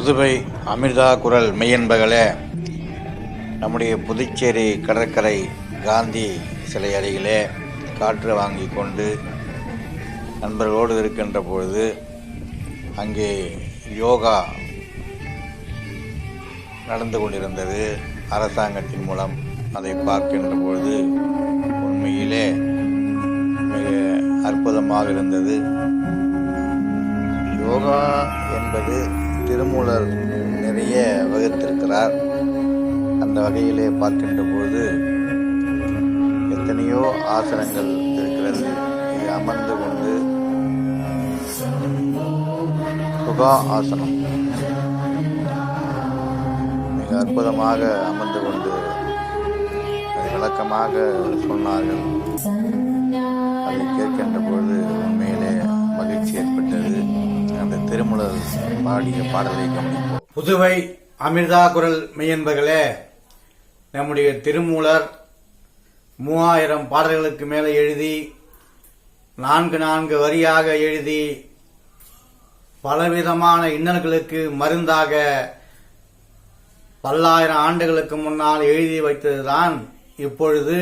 புதுவை அமிர்தா குரல் மெய்யன்பகளே நம்முடைய புதுச்சேரி கடற்கரை காந்தி சிலை அருகிலே காற்று வாங்கி கொண்டு நண்பர்களோடு இருக்கின்ற பொழுது அங்கே யோகா நடந்து கொண்டிருந்தது. அரசாங்கத்தின் மூலம் அதை பார்க்கின்ற பொழுது உண்மையிலே மிக அற்புதமாக இருந்தது. யோகா என்பது திருமூலர் நிறைய வகுத்திருக்கிறார். அந்த வகையிலே பார்க்கின்ற பொழுது எத்தனையோ ஆசனங்கள் இருக்கிறது. அமர்ந்து கொண்டு சுகா ஆசனம். மிக அற்புதமாக அமர்ந்து கொண்டு விளக்கமாக சொன்னார்கள். அதை கேட்கின்ற பொழுது அந்த பாடிய பாடலை கவனிப்போம். புதுவை அமிர்தா குரல் மெய்யன்பர்களே நம்முடைய திருமூலர் மூவாயிரம் பாடல்களுக்கு மேலே எழுதி நான்கு நான்கு வரியாக எழுதி பலவிதமான இன்னல்களுக்கு மருந்தாக பல்லாயிரம் ஆண்டுகளுக்கு முன்னால் எழுதி வைத்ததுதான் இப்பொழுது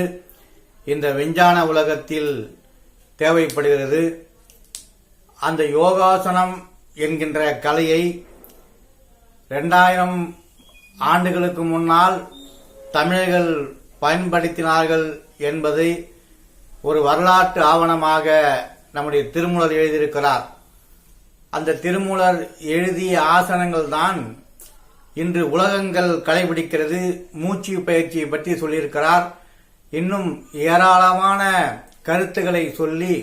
இந்த விஞ்ஞான உலகத்தில் தேவைப்படுகிறது. அந்த யோகாசனம் என்கின்ற கலையை ரெண்டாயிரம் ஆண்டுகளுக்கு முன்னால் தமிழர்கள் பயன்படுத்தினார்கள் என்பதை ஒரு வரலாற்று ஆவணமாக நம்முடைய திருமூலர் எழுதியிருக்கிறார். அந்த திருமூலர் எழுதிய ஆசனங்கள் தான் இன்று உலகங்கள் கடைபிடிக்கிறது மூச்சு பயிற்சியை பற்றி சொல்லியிருக்கிறார். இன்னும் ஏராளமான கருத்துக்களை சொல்லி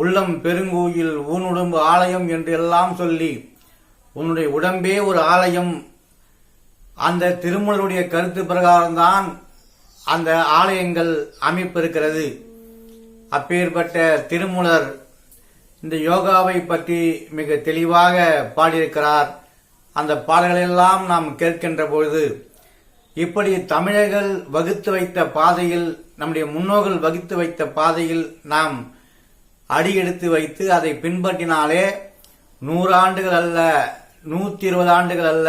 உள்ளம் பெருங்கோயில் ஊனுடம்பு ஆலயம் என்று எல்லாம் சொல்லி உன்னுடைய உடம்பே ஒரு ஆலயம். அந்த திருமலருடைய கருத்து பிரகாரம்தான் அந்த ஆலயங்கள் அமைப்பு இருக்கிறது அப்பேற்பட்ட திருமூலர் இந்த யோகாவை பற்றி மிக தெளிவாக பாடியிருக்கிறார். அந்த பாடல்களெல்லாம் நாம் கேட்கின்ற பொழுது இப்படி தமிழர்கள் வகுத்து வைத்த பாதையில் நம்முடைய முன்னோர்கள் வகுத்து வைத்த பாதையில் நாம் அடியெடுத்து வைத்து அதை பின்பற்றினாலே நூறாண்டுகள் அல்ல நூத்தி இருபது ஆண்டுகள் அல்ல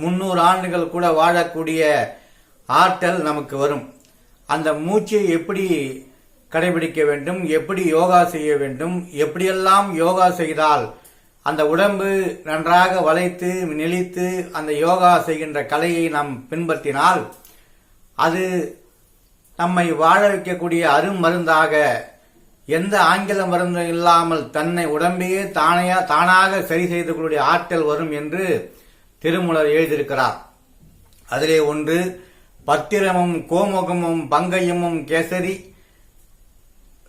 முன்னூறு ஆண்டுகள் கூட வாழக்கூடிய ஆற்றல் நமக்கு வரும். அந்த மூச்சை எப்படி கடைபிடிக்க வேண்டும்? எப்படி யோகா செய்ய வேண்டும்? எப்படியெல்லாம் யோகா செய்தால் அந்த உடம்பு நன்றாக வளைத்து நெளித்து அந்த யோகா செய்கின்ற கலையை நாம் பின்பற்றினால் அது நம்மை வாழ வைக்கக்கூடிய அருமருந்தாக எந்த ஆங்கில மருந்து இல்லாமல் தன்னை உடம்பையே தானையா தானாக சரி செய்து கொள்ளுடைய ஆற்றல் வரும் என்று திருமூலர் எழுதியிருக்கிறார். அதிலே ஒன்று பத்திரமும் கோமுகமும் பங்கயமும் கேசரி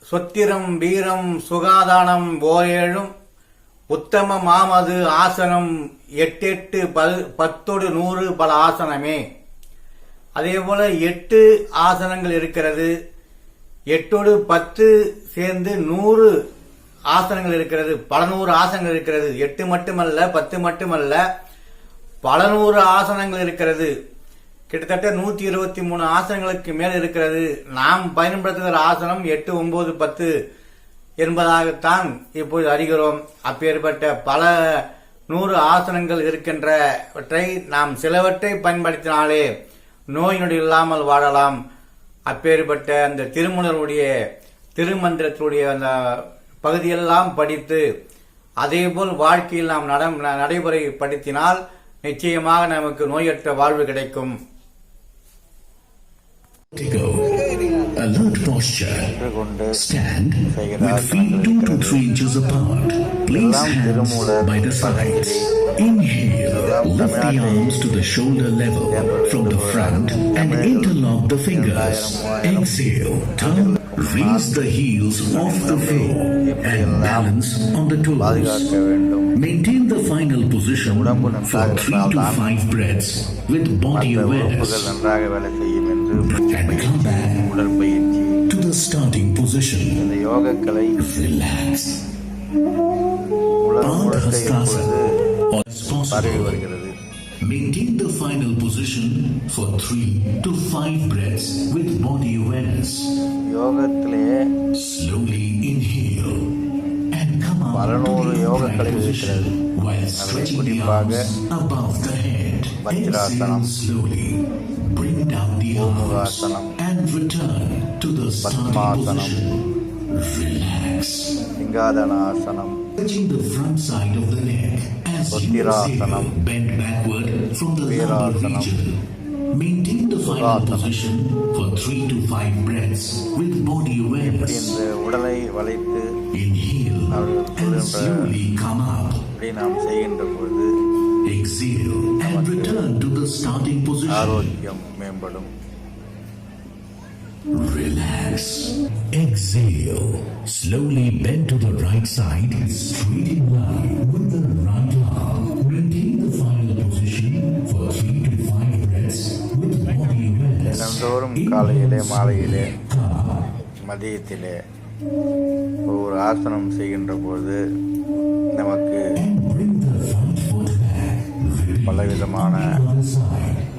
சொத்திரம் வீரம் சுகாதானம் ஓரேழும் உத்தம மாமது ஆசனம் எட்டெட்டு பல் பத்தொடு நூறு பல ஆசனமே. அதே போல எட்டு ஆசனங்கள் இருக்கிறது. எட்டோடு பத்து சேர்ந்து நூறு ஆசனங்கள் இருக்கிறது. பல நூறு ஆசனங்கள் இருக்கிறது. எட்டு மட்டுமல்ல பத்து மட்டுமல்ல பல நூறு ஆசனங்கள் இருக்கிறது. கிட்டத்தட்ட நூத்தி இருபத்தி மூணு ஆசனங்களுக்கு மேல் இருக்கிறது. நாம் பயன்படுத்துகிற ஆசனம் எட்டு ஒன்பது பத்து என்பதாகத்தான் இப்போது அறிகிறோம். அப்பேற்பட்ட பல நூறு ஆசனங்கள் இருக்கின்றவற்றை நாம் சிலவற்றை பயன்படுத்தினாலே நோய் நொடி இல்லாமல் வாழலாம். அப்பேற்பட்ட அந்த திருமணருடைய திருமந்திரத்தினுடைய அந்த பகுதியெல்லாம் படித்து அதேபோல் வாழ்க்கையில் நாம் நடைமுறைப்படுத்தினால் நிச்சயமாக நமக்கு நோயற்ற வாழ்வு கிடைக்கும். Go. Alert posture. Stand with feet 2 to 3 inches apart. Place hands by the sides. Inhale. Lift the arms to the shoulder level from the front and interlock the fingers. Exhale. Turn. Raise the heels off the floor and balance on the toes. Maintain the final position for 3 to 5 breaths with body awareness. உறுப்புகள் நன்றாக வேலை செய்யும் என்று And come back உடற்பயிற்சி to the starting position. இந்த யோகக்கலை Relax. உலகம் முழுக்க Ardhastasana. இப்பொழுது Or as பரவி possible. வருகிறது Maintain the final position for 3 to 5 breaths with body awareness. யோகத்திலே Slowly inhale and come பல out to நூறு the யோக upright கலைகள் position இருக்கிறது while stretching the குறிப்பாக arms above the head. வஜ்ராசனம், பூமுகாசனம், பத்மாசனம். சிங்காதனாசனம் Touching the front side of the neck as you Uttirasanam. exhale, bend backward from the lumbar Veerasanam. region. Maintain the final position for three to five breaths with body awareness. Inhale and slowly come up. இப்படி நாம் செய்கின்ற பொழுது Exhale and return to the starting position. ஆரோக்கியம் மேம்படும் Relax. Exhale. Slowly bend to the right side, straight in line with the right arm. Maintain the final position for three to five breaths with body awareness. தினந்தோறும் காலையிலே மாலையிலே மதியத்திலே ஒவ்வொரு ஆசனம் செய்கின்ற பொழுது நமக்கு பலவிதமான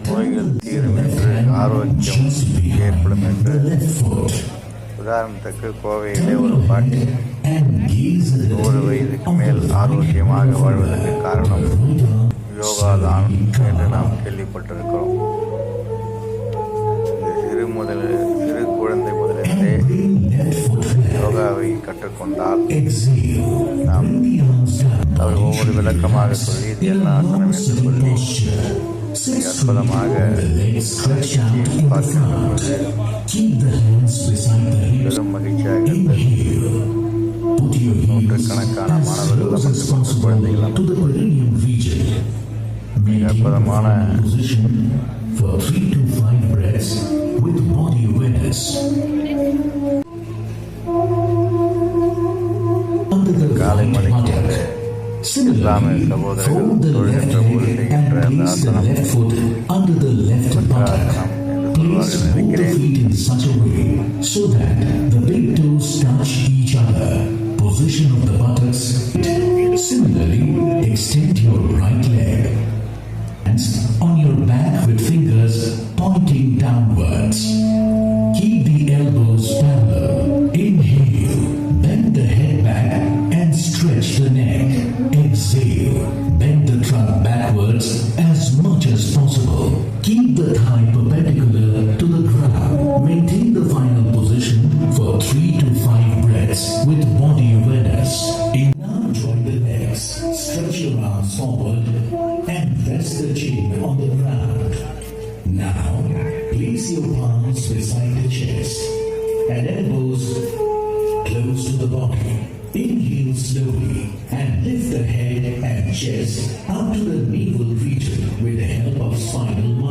நோய்கள் தீரும் என்று ஆரோக்கியம் ஏற்படும் என்று உதாரணத்துக்கு கோவையிலே ஒரு பாட்டி ஒரு நூறு வயதுக்கு மேல் ஆரோக்கியமாக வாழ்வதற்கு காரணம் யோகா தான் என்று நாம் கேள்விப்பட்டிருக்கிறோம். சிறு முதல் சிறு குழந்தை Exhale. நாம். அவர் ஒவ்வொரு விளக்கமாக சொல்லி இது என்ன ஆசனம் என்று சொல்லி மிக அற்புதமாக. பெரும் மகிழ்ச்சியாக நூற்றுக்கணக்கான as மாணவர்கள் possible குழந்தைகள் the அற்புதமான for three to five breaths with body awareness. left buttock. வஜ்ராசனம் என்று Place சொல்வார்கள் both the நினைக்கிறேன் feet in such a way so that the big toes touch each other. Position of the buttocks. Similarly, extend your right Legs, stretch your arms forward and rest the chin on the ground. Now, place your palms beside the chest and elbows close to the body. Inhale slowly and lift the head and chest up to the navel region with the help of spinal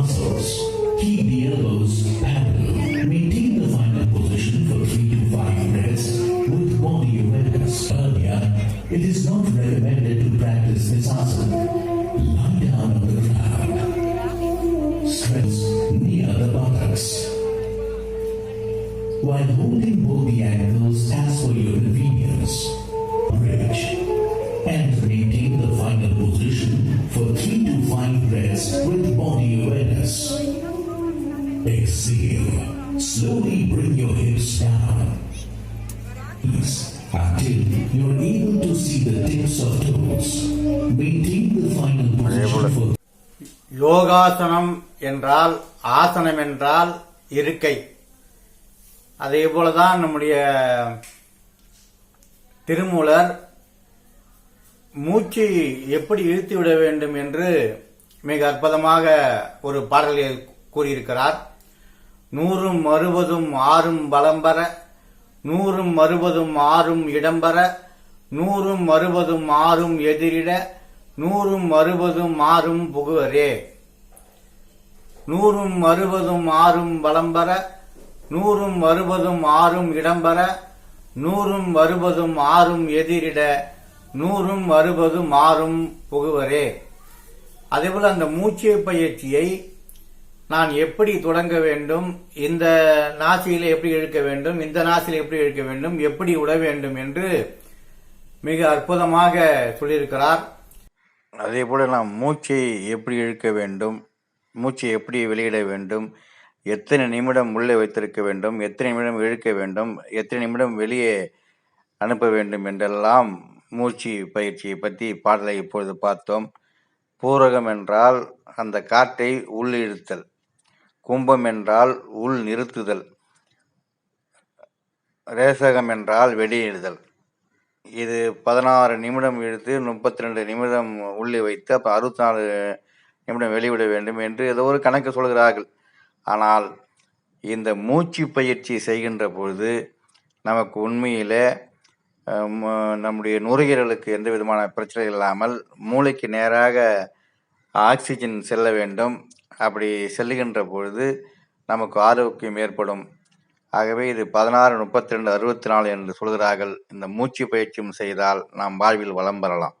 both the ankles as per your convenience, bridge and maintain the final position for three to five breaths with body awareness. Exhale. Slowly bring your hips down. Please, until you're able to see the tips of toes. Maintain the final position for யோகாசனம் என்றால் ஆசனம் என்றால் இருக்கை அதே போலதான் நம்முடைய திருமூலர் மூச்சு எப்படி இழுத்து விட வேண்டும் என்று மிக அற்புதமாக ஒரு பாடலில் கூறியிருக்கிறார். நூறும் அறுபதும் ஆறும் பலம்பர நூறும் அறுபதும் ஆறும் இடம்பெற நூறும் அறுபதும் ஆறும் எதிரிட நூறும் அறுபதும் ஆறும் புகுவரே. நூறும் அறுபதும் ஆறும் பலம்பர நூறும் வருவதும் ஆறும் இடம்பெற நூறும் வருவதும் ஆறும் எதிரிட நூறும் வருவதும் ஆறும் புகுவரே. அதேபோல் அந்த மூச்சு பயிற்சியை நான் எப்படி தொடங்க வேண்டும் இந்த நாசியில் எப்படி இழுக்க வேண்டும் இந்த நாசியில் எப்படி இழுக்க வேண்டும் எப்படி விட வேண்டும் என்று மிக அற்புதமாக சொல்லியிருக்கிறார். அதே போல நாம் மூச்சை எப்படி இழுக்க வேண்டும் மூச்சை எப்படி வெளியிட வேண்டும் எத்தனை நிமிடம் உள்ளே வைத்திருக்க வேண்டும் எத்தனை நிமிடம் இழுக்க வேண்டும் எத்தனை நிமிடம் வெளியே அனுப்ப வேண்டும் என்றெல்லாம் மூச்சு பயிற்சியை பற்றி பாடலை இப்பொழுது பார்த்தோம். பூரகம் என்றால் அந்த காற்றை உள்ளிழுத்தல் கும்பம் என்றால் உள் நிறுத்துதல் ரேசகம் என்றால் வெளியிடுதல். இது பதினாறு நிமிடம் இழுத்து முப்பத்தி ரெண்டு நிமிடம் உள்ளே வைத்து அப்போ அறுபத்தி நாலு நிமிடம் வெளிவிட வேண்டும் என்று ஏதோ ஒரு கணக்கு சொல்கிறார்கள். ஆனால் இந்த மூச்சு பயிற்சி செய்கின்ற பொழுது நமக்கு உண்மையிலே நம்முடைய நுரையீரலுக்கு எந்த விதமான பிரச்சனை இல்லாமல் மூளைக்கு நேராக ஆக்சிஜன் செல்ல வேண்டும். அப்படி செல்லுகின்ற பொழுது நமக்கு ஆரோக்கியம் ஏற்படும். ஆகவே இது பதினாறு முப்பத்தி ரெண்டு அறுபத்தி நாலு என்று சொல்கிறார்கள். இந்த மூச்சு பயிற்சியும் செய்தால் நாம் வாழ்வில் வளம் பெறலாம்.